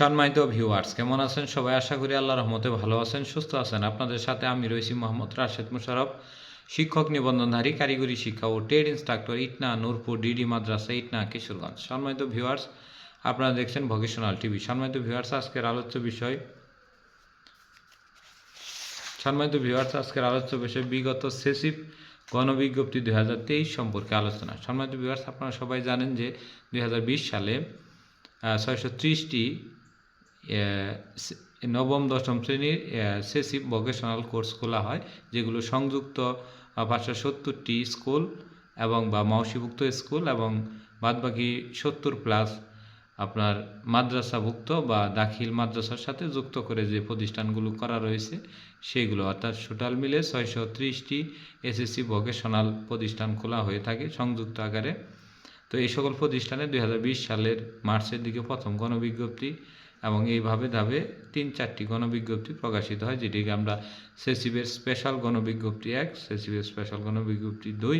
সম্মানিত ভিউয়ার্স কেমন আছেন সবাই? আশা করি আল্লাহ রহমতে ভালো আছেন, সুস্থ আছেন। আপনাদের সাথে আমি রয়েছি মোহাম্মদ রাশেদ মুশারফ, শিক্ষক নিবন্ধনধারী, কারিগরি শিক্ষা ও trade instructor Itna Nurpur, DD মাদ্রাসা, ইটনা কিশোরগঞ্জ। সম্মানিত ভিউয়ার্স আপনারা দেখছেন ভকেশনাল টিভি সম্মানিত ভিউয়ার্স আজকের আলোচ্য বিষয়, সম্মানিত ভিউয়ার্স আজকের আলোচ্য বিষয় বিগত সেসিভ গণবিজ্ঞপ্তি দুই হাজার তেইশ সম্পর্কে আলোচনা। সম্মানিত ভিউয়ার্স আপনারা সবাই জানেন যে দুই হাজার বিশ সালে ছয়শো ত্রিশটি নবম, দশম শ্রেণির সেসিভ ভোকেশনাল কোর্স খোলা হয়, যেগুলো সংযুক্ত পাঁচশো সত্তরটি স্কুল এবং বা মাউসিভুক্ত স্কুল এবং বাদবাকি সত্তর প্লাস আপনার মাদ্রাসাভুক্ত বা দাখিল মাদ্রাসার সাথে যুক্ত করে যে প্রতিষ্ঠানগুলো করা রয়েছে, সেগুলো অর্থাৎ টোটাল মিলে ছয়শো ত্রিশটি এসএসসি ভোকেশনাল প্রতিষ্ঠান খোলা হয়ে থাকে সংযুক্ত আকারে। তো এই সকল প্রতিষ্ঠানে দু হাজার বিশ সালের মার্চের দিকে প্রথম গণবিজ্ঞপ্তি এবং এইভাবে ধাবে তিন চারটি গণবিজ্ঞপ্তি প্রকাশিত হয়, যেটিকে আমরা সেসিবের স্পেশাল গণবিজ্ঞপ্তি এক, সেসিবের স্পেশাল গণবিজ্ঞপ্তি দুই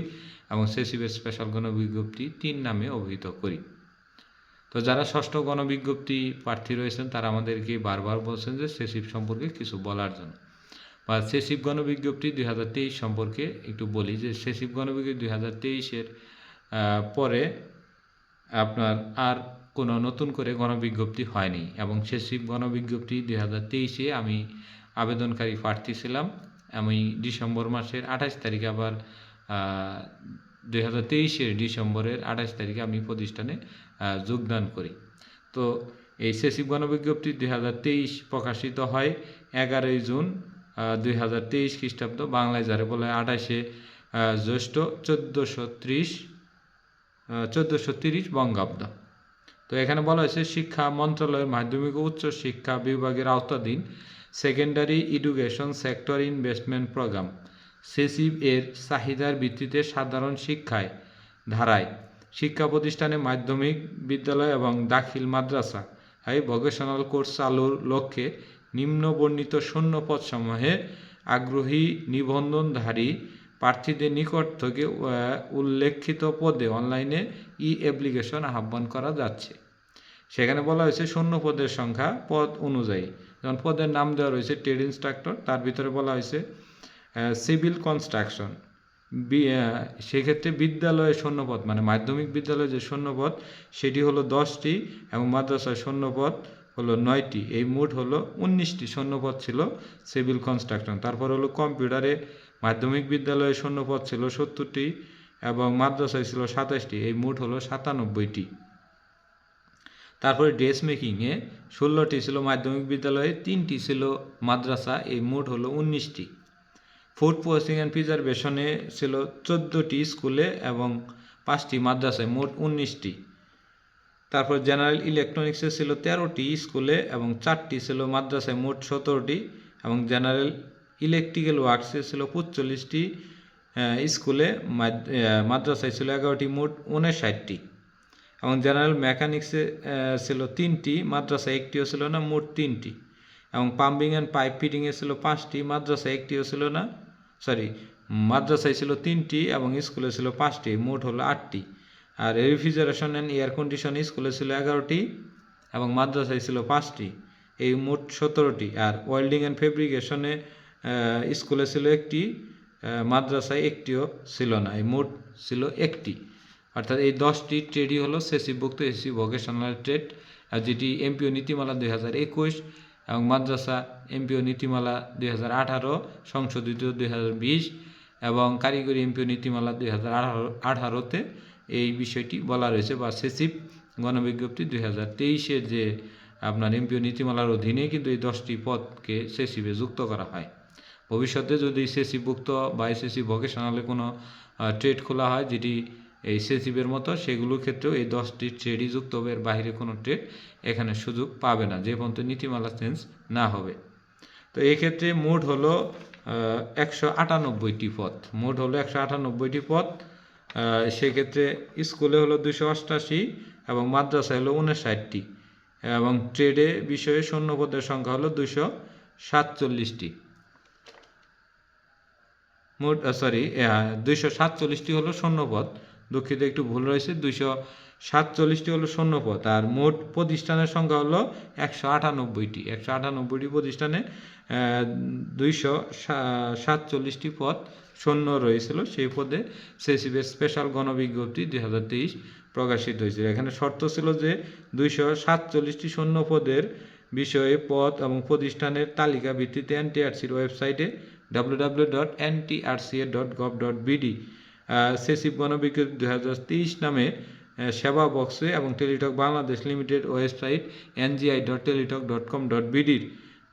এবং সেসিবের স্পেশাল গণবিজ্ঞপ্তি তিন নামে অভিহিত করি। তো যারা ষষ্ঠ গণবিজ্ঞপ্তি প্রার্থী রয়েছেন, তারা আমাদেরকে বারবার বলছেন যে সেসিভ সম্পর্কে কিছু বলার জন্য। বা সেসিভ গণবিজ্ঞপ্তি দুই হাজার তেইশ সম্পর্কে একটু বলি যে সেসিভ গণবিজ্ঞপ্তি দুই হাজার তেইশের পরে আপনার আর কোনো নতুন করে গণবিজ্ঞপ্তি হয়নি এবং সেসিভ গণবিজ্ঞপ্তি দুই হাজার তেইশে আমি আবেদনকারী প্রার্থী ছিলাম। আমি ডিসেম্বর মাসের আঠাশ তারিখে আবার দুই হাজার তেইশের ডিসেম্বরের আঠাশ তারিখে আমি প্রতিষ্ঠানে যোগদান করি। তো এই সেসিভ গণবিজ্ঞপ্তি দুই হাজার তেইশ প্রকাশিত হয় এগারোই জুন দুই হাজার তেইশ খ্রিস্টাব্দ, বাংলায় যারে বলে আঠাশে জ্যৈষ্ঠ চোদ্দোশো ত্রিশ চোদ্দোশো তিরিশ বঙ্গাব্দ। তো এখানে বলা হয়েছে শিক্ষা মন্ত্রণালয়ের মাধ্যমিক ও উচ্চ শিক্ষা বিভাগের আওতাধীন secondary education sector investment programme SESIP এর চাহিদার ভিত্তিতে সাধারণ শিক্ষায় ধারায় শিক্ষা প্রতিষ্ঠানে মাধ্যমিক বিদ্যালয় এবং দাখিল মাদ্রাসা এই ভোকেশনাল কোর্স চালুর লক্ষ্যে নিম্নবর্ণিত শূন্য পদসমূহে আগ্রহী নিবন্ধনধারী প্রার্থীদের নিকট থেকে উল্লেখিত পদে অনলাইনে ই অ্যাপ্লিকেশন আহ্বান করা যাচ্ছে। সেখানে বলা হয়েছে শূন্য পদের সংখ্যা পদ অনুযায়ী। যেমন পদের নাম দেওয়া রয়েছে ট্রেড ইনস্ট্রাক্টর, তার ভিতরে বলা হয়েছে সিভিল কনস্ট্রাকশন। সেক্ষেত্রে বিদ্যালয়ে শূন্যপদ মানে মাধ্যমিক বিদ্যালয়ে যে শূন্যপদ সেটি হলো দশটি এবং মাদ্রাসায় শূন্যপদ হলো নয়টি। এই মোট হলো উনিশটি শূন্যপদ ছিল সিভিল কনস্ট্রাকশন। তারপর হলো কম্পিউটারে মাধ্যমিক বিদ্যালয়ে শূন্যপদ ছিল সত্তরটি এবং মাদ্রাসায় ছিল সাতাশটি। এই মোট হলো সাতানব্বইটি। তারপরে ড্রেস মেকিংয়ে ষোলোটি ছিল মাধ্যমিক বিদ্যালয়ে, তিনটি ছিল মাদ্রাসা, এই মোট হলো উনিশটি। ফুড প্রসেসিং অ্যান্ড প্রিজারভেশনে ছিল চোদ্দোটি স্কুলে এবং পাঁচটি মাদ্রাসায় মোট উনিশটি। তারপর জেনারেল ইলেকট্রনিক্সে ছিল তেরোটি স্কুলে এবং চারটি ছিল মাদ্রাসায় মোট সতেরোটি এবং জেনারেল ইলেকট্রিক্যাল ওয়ার্কসে ছিল পঁচল্লিশটি স্কুলে মাদ্রাসায় ছিল এগারোটি, মোট উনষাটটি। এবং জেনারেল মেকানিক্সে ছিল তিনটি, মাদ্রাসায় একটিও ছিল না, মোট তিনটি। এবং পাম্পিং অ্যান্ড পাইপ ফিটিংয়ে ছিল পাঁচটি, মাদ্রাসায় একটিও ছিল না, সরি, মাদ্রাসায় ছিল তিনটি এবং স্কুলে ছিল পাঁচটি, মোট হলো আটটি। আর রেফ্রিজারেশন অ্যান্ড এয়ার কন্ডিশন স্কুলে ছিল এগারোটি এবং মাদ্রাসায় ছিল পাঁচটি, এই মোট সতেরোটি। আর ওয়েল্ডিং অ্যান্ড ফেব্রিকেশনে স্কুলে ছিল একটি মাদ্রাসায় একটিও ছিল না, এই মোট ছিল একটি। অর্থাৎ এই দশটি ট্রেডই হলো সেসিভুক্ত এসি ভোকেশনাল ট্রেড আর যেটি এমপিও নীতিমালা দুই হাজার একুশ এবং মাদ্রাসা এমপিও নীতিমালা দুই হাজার আঠারো, সংশোধিত দুই হাজার বিশ এবং কারিগরি এমপিও নীতিমালা দুই হাজার আঠারো, আঠারোতে এই বিষয়টি বলা রয়েছে বা সেসিভ গণবিজ্ঞপ্তি দুই হাজার তেইশের যে আপনার এমপিও নীতিমালার অধীনে কিন্তু এই দশটি পদকে সেসিভে যুক্ত করা হয়। ভবিষ্যতে যদি সেসিভুক্ত বা এসএসসি ভোকেশনালে কোনো ট্রেড খোলা হয় যেটি এই সেসিভের মতো সেগুলোর ক্ষেত্রেও এই দশটি ট্রেডই যুক্ত হবে এর বাইরে কোনো ট্রেড এখানে সুযোগ পাবে না। যে পর্যন্ত নীতিমালা চেঞ্জ না হবে। তো এক্ষেত্রে মোট হলো একশো আটানব্বইটি পদ। মোট হলো একশো আটানব্বইটি পদ। সেক্ষেত্রে স্কুলে হলো দুশো অষ্টাশি এবং মাদ্রাসায় হলো উনষাটটি এবং ট্রেডে বিষয়ে শূন্য পদের সংখ্যা হলো দুশো সাতচল্লিশটি। মোট সরি দুইশো সাতচল্লিশটি হলো শূন্যপদ। দুঃখিত, একটু ভুল রয়েছে, দুইশো সাতচল্লিশটি হলো শূন্যপদ আর মোট প্রতিষ্ঠানের সংখ্যা হলো একশো আটানব্বইটি একশো আটানব্বইটি প্রতিষ্ঠানে দুইশো সাতচল্লিশটি পদ শূন্য রয়েছিল, সেই পদে সেসিবের স্পেশাল গণবিজ্ঞপ্তি দুই হাজার তেইশ প্রকাশিত হয়েছিল। এখানে শর্ত ছিল যে দুইশো সাতচল্লিশটি শূন্য পদের বিষয়ে পদ এবং প্রতিষ্ঠানের তালিকা ভিত্তিতে এনটিআরসির ওয়েবসাইটে W W dot NTRCA dot gov dot BD SESIP গণবিজ্ঞপ্তি দুই হাজার তেইশ নামে সেবা বক্সে এবং Teletalk Bangladesh limited website NGI dot Teletalk dot com dot বিডির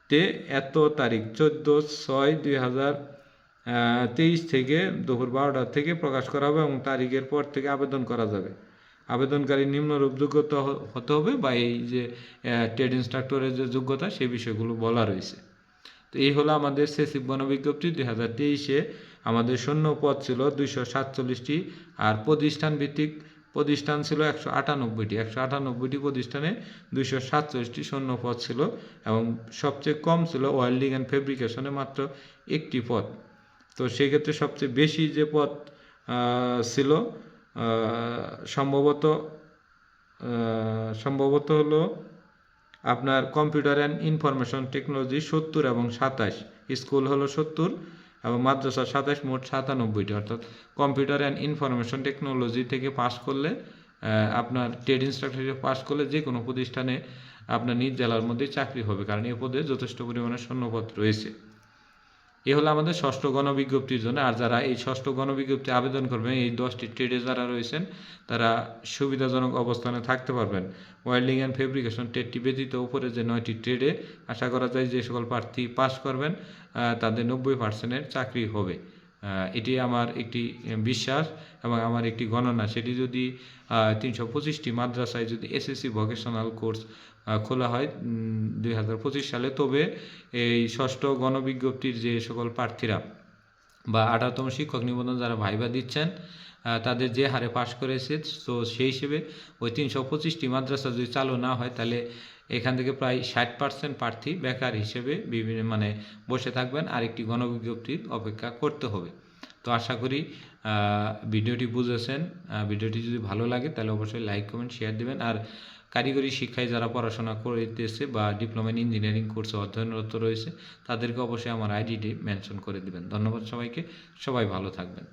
তে এত তারিখ, চোদ্দ ছয় দুই হাজার তেইশ থেকে দুপুর বারোটা থেকে প্রকাশ করা হবে এবং তারিখের পর থেকে আবেদন করা যাবে। আবেদনকারী নিম্নরূপ যোগ্যতা হতে হবে বা এই যে ট্রেড ইনস্ট্রাক্টরের যে যোগ্যতা, সেই বিষয়গুলো বলা রয়েছে। তো এই হলো আমাদের সেসিভ গণবিজ্ঞপ্তি দুই হাজার তেইশে। আমাদের শূন্য পদ ছিল দুইশো সাতচল্লিশটি আর প্রতিষ্ঠান ভিত্তিক প্রতিষ্ঠান ছিল একশো আটানব্বইটি। একশো আটানব্বইটি প্রতিষ্ঠানে দুইশো সাতচল্লিশটি শূন্য পদ ছিল এবং সবচেয়ে কম ছিল ওয়েল্ডিং অ্যান্ড ফেব্রিকেশনে মাত্র একটি পদ। তো সেক্ষেত্রে সবচেয়ে বেশি যে পদ ছিল সম্ভবত সম্ভবত হলো আপনার কম্পিউটার অ্যান্ড ইনফরমেশন টেকনোলজি সত্তর এবং সাতাশ। স্কুল হলো সত্তর। এবং মাদ্রাসা সাতাশ মোট সাতানব্বইটি, অর্থাৎ কম্পিউটার অ্যান্ড ইনফরমেশন টেকনোলজি থেকে পাস করলে আপনার ট্রেড ইনস্ট্রাক্টর হিসেবে পাস করলে যে কোনো প্রতিষ্ঠানে আপনার নিজ জেলার মধ্যে চাকরি হবে, কারণ এই পদে যথেষ্ট পরিমাণে শূন্যপদ রয়েছে। এ হলো আমাদের ষষ্ঠ গণবিজ্ঞপ্তির জন্য, আর যারা এই ষষ্ঠ গণবিজ্ঞপ্তি আবেদন করবেন, এই দশটি ট্রেডে যারা রয়েছেন, তারা সুবিধাজনক অবস্থানে থাকতে পারবেন। ওয়েল্ডিং অ্যান্ড ফেব্রিকেশন ট্রেডটি ব্যতীত উপরে যে নয়টি ট্রেডে আশা করা যায় যে সকল প্রার্থী পাস করবেন। তাদের নব্বই পার্সেন্টের চাকরি হবে। এটি আমার একটি বিশ্বাস এবং আমার একটি গণনা। সেটি যদি তিনশো পঁচিশটি মাদ্রাসায় যদি এসএসসি ভোকেশনাল কোর্স খোলা হয় দুই হাজার পঁচিশ সালে, তবে এই ষষ্ঠ গণবিজ্ঞপ্তির যে সকল প্রার্থীরা বা আঠারোতম শিক্ষক নিবন্ধন যারা ভাইবা দিচ্ছেন তাদের যে হারে পাশ করেছে, তো সেই হিসেবে ওই তিনশো পঁচিশটি মাদ্রাসা যদি চালু না হয়, তাহলে এখান থেকে প্রায় ষাট পার্সেন্ট প্রার্থী বেকার হিসেবে বিভিন্ন মানে বসে থাকবেন। আর একটি গণবিজ্ঞপ্তির অপেক্ষা করতে হবে। তো আশা করি ভিডিওটি বুঝেছেন। ভিডিওটি যদি ভালো লাগে, তাহলে অবশ্যই লাইক, কমেন্ট, শেয়ার দেবেন। আর কারিগরি শিক্ষায় যারা পড়াশোনা করতেছে বা ডিপ্লোমা ইন ইঞ্জিনিয়ারিং কোর্সে অধ্যয়নরত রয়েছে, তাদেরকে অবশ্যই আমার আইডিটি মেনশন করে দেবেন। ধন্যবাদ সবাইকে। সবাই ভালো থাকবেন।